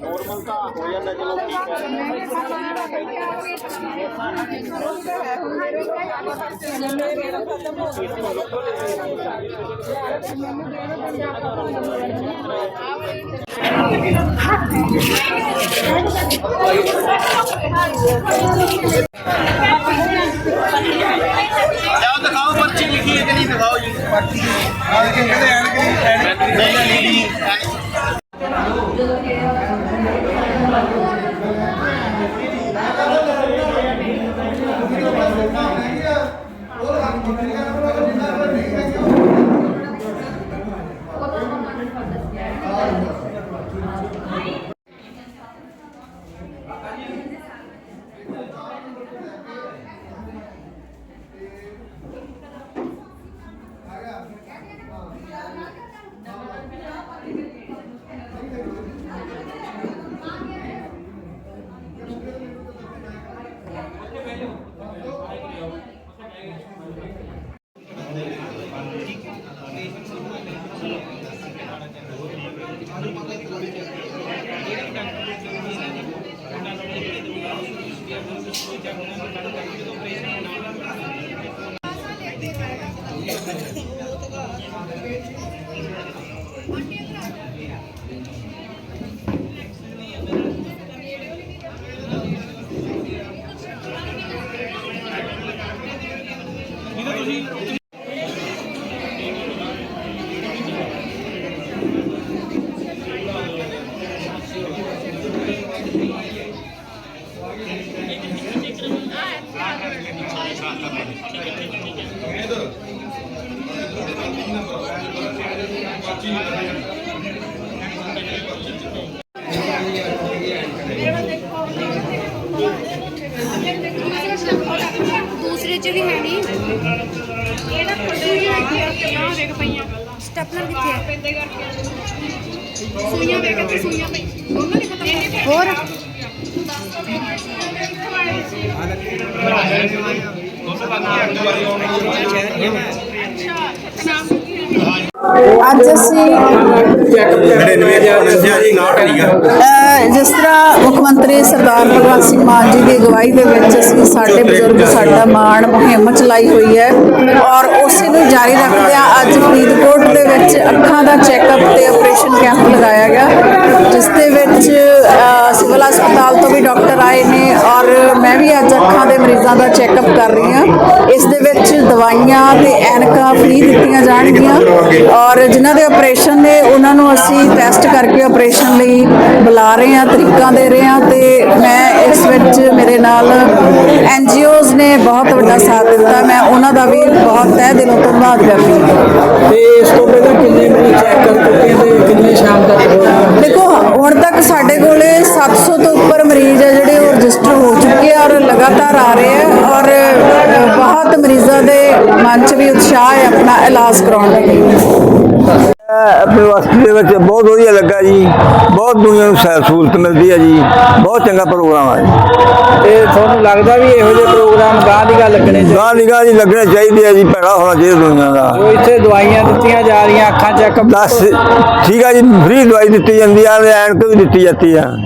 Normal ਤਾਂ ਹੋ ਜਾਂਦਾ ਚਲੋ ਠੀਕ ਹੈ ਜਾਓ ਦਿਖਾਓ ਪਰਚੀ ਲਿਖੀ ਹੈ ਕਿ ਨਹੀਂ ਦਿਖਾਓ ਜੀ? ਪਰਚੀ। ਆ ਕੇ ਕਹਿੰਦੇ ਐਨ ਕਿ ਨਹੀਂ ਨਹੀਂ ਨਹੀਂ ਤੁਸੀਂ ਦੂਸਰੇ ਚ ਵੀ ਹੈ ਨਹੀਂ ਇਹਦਾ ਸੂਈਆਂ ਦੇਖ ਪਈਆਂ ਸਟੈਪਲਰ ਕਿੱਥੇ ਹੈ ਪੈਂਦੇ ਕਰਕੇ ਸੂਈਆਂ ਦੇਖ ਤੇ ਸੂਈਆਂ ਪਈ। ਦੋਨੋਂ ਨਹੀਂ ਖਤਮ ਹੋਰ? ਅਸੀਂ 99000 ਅੱਜ ਅਸੀਂ ਅਹ, ਜਿਸ ਤਰ੍ਹਾਂ ਮੁੱਖ ਮੰਤਰੀ ਸਰਦਾਰ ਭਗਵੰਤ ਸਿੰਘ ਮਾਨ ਜੀ ਦੀ ਅਗਵਾਈ ਦੇ ਵਿੱਚ ਅਸੀਂ ਸਾਡੇ ਬਜ਼ੁਰਗ ਸਾਡਾ ਮਾਣ ਮੁਹਿੰਮ ਚਲਾਈ ਹੋਈ ਹੈ ਔਰ ਉਸੇ ਨੂੰ ਜਾਰੀ ਰੱਖਦਿਆਂ ਅੱਜ ਫਰੀਦਕੋਟ ਦੇ ਵਿੱਚ ਅੱਖਾਂ ਦਾ ਚੈੱਕਅਪ ਤੇ ਆਪਰੇਸ਼ਨ ਕੈਂਪ ਲਗਾਇਆ ਗਿਆ ਜਿਸ ਦੇ ਵਿੱਚ ਸਿਵਲ ਹਸਪਤਾਲ ਤੋਂ ਵੀ ਡਾਕਟਰ ਆਏ ਨੇ ਔਰ ਮੈਂ ਵੀ ਅੱਜ ਅੱਖਾਂ ਦੇ ਮਰੀਜ਼ਾਂ ਦਾ ਚੈੱਕਅਪ ਕਰ ਰਹੀ ਹਾਂ। ਇਸ ਦੇ ਦਵਾਈਆਂ ਤੇ ਐਨਕਾਂ ਫ੍ਰੀ ਦਿੱਤੀਆਂ ਜਾਣਗੀਆਂ। ਔਰ ਜਿਨ੍ਹਾਂ ਦੇ ਆਪਰੇਸ਼ਨ ਨੇ ਉਹਨਾਂ ਨੂੰ ਅਸੀਂ ਟੈਸਟ ਕਰਕੇ ਆਪਰੇਸ਼ਨ ਲਈ ਬੁਲਾ ਰਹੇ ਹਾਂ ਤਰੀਕਾਂ ਦੇ ਰਹੇ ਹਾਂ ਤੇ ਮੈਂ ਇਸ ਵਿੱਚ ਮੇਰੇ ਨਾਲ ਐਨਜੀਓਜ਼ ਨੇ ਬਹੁਤ ਵੱਡਾ ਸਾਥ ਦਿੱਤਾ। ਮੈਂ ਉਹਨਾਂ ਦਾ ਵੀ ਬਹੁਤ ਤਹਿ ਦਿਲੋਂ ਧੰਨਵਾਦ ਕਰਦੀ ਹਾਂ। ਤੇ ਇਸ ਤੋਂ ਪਹਿਲਾਂ ਕਿੰਨੇ ਮਰੀਜ਼ ਚੈੱਕ ਕਰ ਚੁੱਕੇ ਤੇ ਕਿੰਨੇ ਸ਼ਾਮ ਤੱਕ ਦੇਖੋ ਹੁਣ ਤੱਕ ਸਾਡੇ ਕੋਲੇ 700 ਤੋਂ ਉੱਪਰ ਮਰੀਜ਼ ਹੈ ਜਿਹੜੇ ਉਹ ਰਜਿਸਟਰ ਹੋ ਚੁੱਕੇ ਆ ਔਰ ਲਗਾਤਾਰ ਆ ਰਹੇ ਆ। ਮਨ 'ਚ ਵੀ ਉਤਸ਼ਾਹ ਹੈ ਆਪਣਾ ਇਲਾਜ ਕਰਾਉਣ ਦੇ। ਲਈ ਯੂਨੀਵਰਸਿਟੀ ਦੇ ਵਿੱਚ ਬਹੁਤ ਵਧੀਆ ਲੱਗਾ ਜੀ। ਬਹੁਤ ਦੁਨੀਆ ਨੂੰ ਸਹਿ- ਸਹੂਲਤ ਮਿਲਦੀ ਹੈ ਜੀ। ਬਹੁਤ ਚੰਗਾ ਪ੍ਰੋਗਰਾਮ ਹੈ ਜੀ। ਤੇ ਤੁਹਾਨੂੰ ਲੱਗਦਾ ਵੀ ਇਹੋ ਜਿਹੇ ਪ੍ਰੋਗਰਾਮ ਗਾਂ ਦੀ ਗੱਲ ਲੱਗਣੇ ਚਾਹੀਦੇ? ਗਾਂ ਨਿਗਾਹ ਜੀ ਲੱਗਣੇ ਚਾਹੀਦੇ ਆ ਜੀ ਭੈੜਾ ਹੋਣਾ ਚਾਹੀਦਾ ਦੁਨੀਆ ਦਾ। ਜੋ ਇੱਥੇ ਦਵਾਈਆਂ ਦਿੱਤੀਆਂ ਜਾ ਰਹੀਆਂ ਅੱਖਾਂ ਚੈੱਕ ਦਸ ਠੀਕ ਹੈ ਜੀ ਫ੍ਰੀ ਦਵਾਈ ਦਿੱਤੀ ਜਾਂਦੀ ਆ ਐਨਕ ਵੀ ਦਿੱਤੀ ਜਾਂਦੀ ਆ।